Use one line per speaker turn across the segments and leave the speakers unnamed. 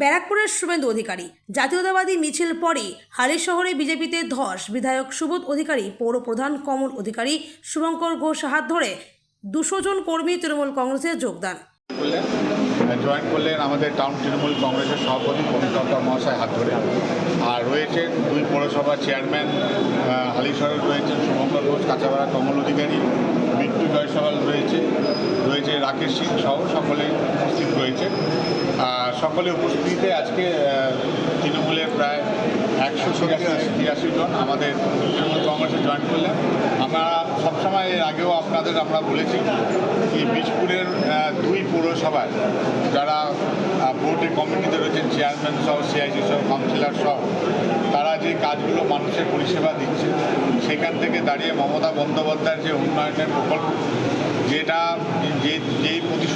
ব্যারাকপুরের শুভেন্দু অধিকারী। জাতীয়তাবাদী মিছিল পরে হালি শহরে বিজেপিতে ধস। বিধায়ক সুবোধ অধিকারী পৌর প্রধান কমল অধিকারী শুভঙ্কর ঘোষ হাত ধরে দুশো জন কর্মী তৃণমূল কংগ্রেসে যোগদান।
করলেন জয়েন করলেন আমাদের টাউন তৃণমূল কংগ্রেসের সভাপতি কবিতা মহাশয় হাত ধরে। আর রয়েছেন দুই পৌরসভার চেয়ারম্যান আহ, হালিশহরের রয়েছেন শুভঙ্কর ঘোষ কাঁচাপাড়া কমল অধিকারী মৃত্যু জয়সওয়াল রয়েছে রয়েছে রাকেশ সিং সহ সকলে উপস্থিত রয়েছে। সকলে উপস্থিতিতে আজকে আহ, তৃণমূলের প্রায় একশো তিরাশি জন আমাদের তৃণমূল কংগ্রেসে জয়েন করলেন। আমরা সবসময় এর আগেও আপনাদের আমরা বলেছি যে বীজপুরের দুই পৌরসভায় যারা বোর্ডের কমিটিতে রয়েছেন চেয়ারম্যান সহ সিআইসি সহ কাউন্সিলর সহ তারা যে কাজগুলো মানুষের পরিষেবা দিচ্ছে সেখান থেকে দাঁড়িয়ে মমতা বন্দ্যোপাধ্যায়ের যে উন্নয়নের প্রকল্প যেটা যে যেই প্রতিশ্রুতি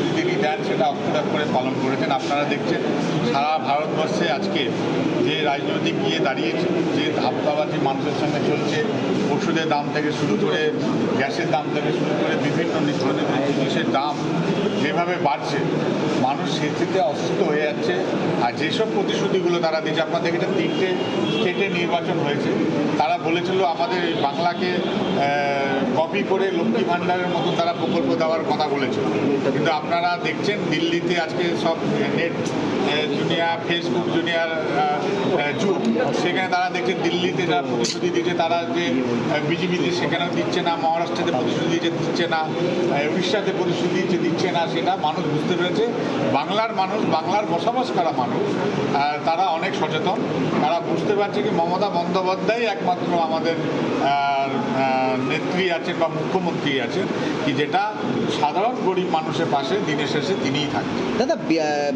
দেন সেটা অক্ষর করে পালন করেছেন। আপনারা দেখছেন সারা ভারতবর্ষে আজকে যে রাজনৈতিক গিয়ে দাঁড়িয়েছে, যে ধাপ্পাবাজি মানুষের সঙ্গে চলছে, ওষুধের দাম থেকে শুরু করে, গ্যাসের দাম থেকে শুরু করে বিভিন্ন নিত্য জিনিসের দাম যেভাবে বাড়ছে, মানুষ সেটিতে অসুস্থ হয়ে যাচ্ছে। আর যেসব প্রতিশ্রুতিগুলো তারা দিচ্ছে আপনার দেখেছেন তিনটে স্টেটে নির্বাচন হয়েছে। তারা বলেছিল আমাদের বাংলাকে কপি করে লক্ষ্মী ভাণ্ডারের মতো তারা প্রকল্প দেওয়ার কথা বলেছিল। কিন্তু আপনারা দেখছেন দিল্লিতে আজকে সব নেট জুনিয়ার ফেসবুক, জুনিয়ার যুগ, সেখানে তারা দেখছেন দিল্লিতে যারা প্রতিশ্রুতি দিচ্ছে তারা যে বিজেপিতে সেখানেও দিচ্ছে না মহারাষ্ট্রতে প্রতিশ্রুতি দিচ্ছে দিচ্ছে না উড়িষ্যাতে প্রতিশ্রুতি দিচ্ছে দিচ্ছে না, সেটা মানুষ বুঝতে পেরেছে। বাংলার মানুষ, বাংলার বসবাস করা মানুষ তারা অনেক সচেতন। তারা বুঝতে পারছে কি মমতা বন্দ্যোপাধ্যায় একমাত্র আমাদের নেত্রী আছেন বা মুখ্যমন্ত্রী আছেন কি যেটা সাধারণ গরিব মানুষের পাশে দিনের শেষে তিনিই থাকেন
দাদা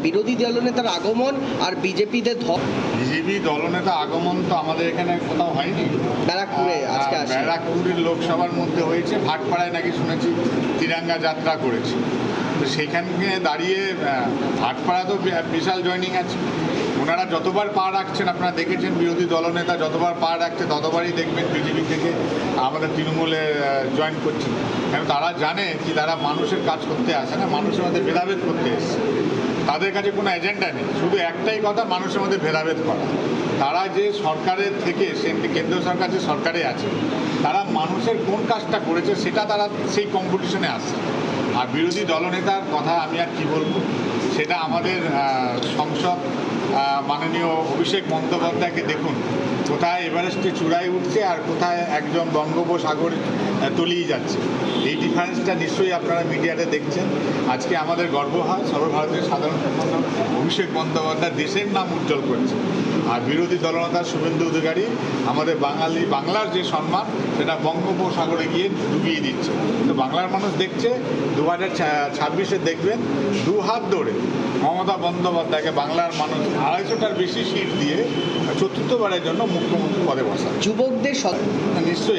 বিরোধী দলনেতার আগমন আর বিজেপিতে ধর
বিজেপি দলনেতা আগমন তো আমাদের এখানে কোথাও হয়নি।
ব্যারাকপুরে আজকে
ব্যারাকপুরের লোকসভার মধ্যে হয়েছে ভাটপাড়ায় নাকি শুনেছি তিরাঙ্গা যাত্রা করেছে। তো সেখানে দাঁড়িয়ে ভাটপাড়া তো বিশাল জয়নিং আছে। ওনারা যতবার পা রাখছেন, আপনারা দেখেছেন বিরোধী দলনেতা যতবার পা রাখছে, ততবারই দেখবেন বিজেপি থেকে আমাদের তৃণমূলে জয়েন করছেন। কারণ তারা জানে কি তারা মানুষের কাজ করতে আসে না, মানুষের মধ্যে ভেদাভেদ করতে এসছে। তাদের কাছে কোনো এজেন্ডা নেই, শুধু একটাই কথা, মানুষের মধ্যে ভেদাভেদ করা। তারা যে সরকারের থেকে কেন্দ্র সরকার যে সরকারে আছে, তারা মানুষের কোন কাজটা করেছে, সেটা তারা সেই কম্পিটিশনে আসছে। আর বিরোধী দলনেতার কথা আমি আর কি বলব? সেটা আমাদের সংসদ মাননীয় অভিষেক বন্দ্যোপাধ্যায়কে দেখুন। কোথায় এভারেস্টে চূড়ায় উঠছে আর কোথায় একজন বঙ্গোপসাগর তলিয়ে যাচ্ছে। এই ডিফারেন্সটা নিশ্চয়ই আপনারা মিডিয়াতে দেখছেন। আজকে আমাদের গর্ব হয় সর্বভারতীয় সাধারণ সম্পাদক অভিষেক বন্দ্যোপাধ্যায় দেশের নাম উজ্জ্বল করছে। আর বিরোধী দলনেতা শুভেন্দু অধিকারী আমাদের বাঙালি, বাংলার যে সম্মান, সেটা বঙ্গোপসাগরে গিয়ে ডুবিয়ে দিচ্ছে। তো বাংলার মানুষ দেখছে, দু হাজার ছাব্বিশে দেখবেন, দু হাত ধরে মমতা বন্দ্যোপাধ্যায়কে বাংলার মানুষ আড়াইশোটার বেশি সিট দিয়ে চতুর্থবারের জন্য মুখ্যমন্ত্রী পদে বসা
যুবকদের
নিশ্চয়ই।